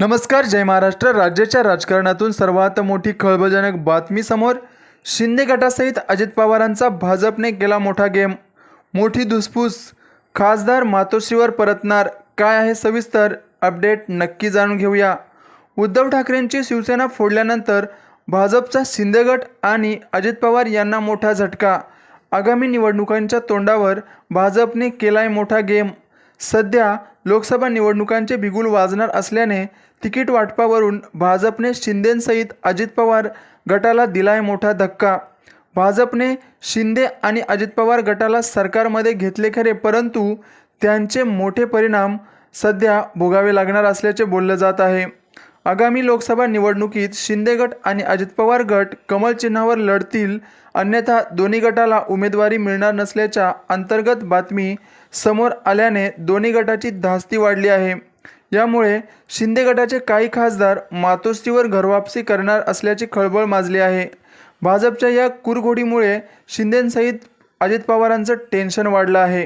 नमस्कार जय महाराष्ट्र. राज्याच्या राजकारणातून सर्वात मोठी खळबळजनक बातमी समोर शिंदे गटासहित अजित पवारांचा भाजपने केला मोठा गेम. मोठी धुसफूस. खासदार मातोश्रीवर परतणार. काय आहे सविस्तर अपडेट नक्की जाणून घेऊया. उद्धव ठाकरेंची शिवसेना फोडल्यानंतर भाजपचा शिंदे गट आणि अजित पवार यांना मोठा झटका. आगामी निवडणुकांच्या तोंडावर भाजपने केलाय मोठा गेम. सध्या लोकसभा निवडणुकांचे बिगुल वाजणार असल्याने तिकीट वाटपावरून भाजपने शिंदेंसहित अजित पवार गटाला दिलाय मोठा धक्का. भाजपने शिंदे आणि अजित पवार गटाला सरकारमध्ये घेतले खरे परंतु त्यांचे मोठे परिणाम सध्या भोगावे लागणार असल्याचे बोललं जात आहे. आगामी लोकसभा निवडणुकीत शिंदे गट आणि अजित पवार गट कमल चिन्हावर लढतील अन्यथा दोन्ही गटाला उमेदवारी मिळणार नसल्याच्या अंतर्गत बातमी समोर आल्याने दोन्ही गटाची धास्ती वाढली आहे. यामुळे शिंदे गटाचे काही खासदार मातोश्रीवर घरवापसी करणार असल्याची खळबळ माजली आहे. भाजपच्या या कुरघोडीमुळे शिंदेसहित अजित पवारांचं टेन्शन वाढलं आहे.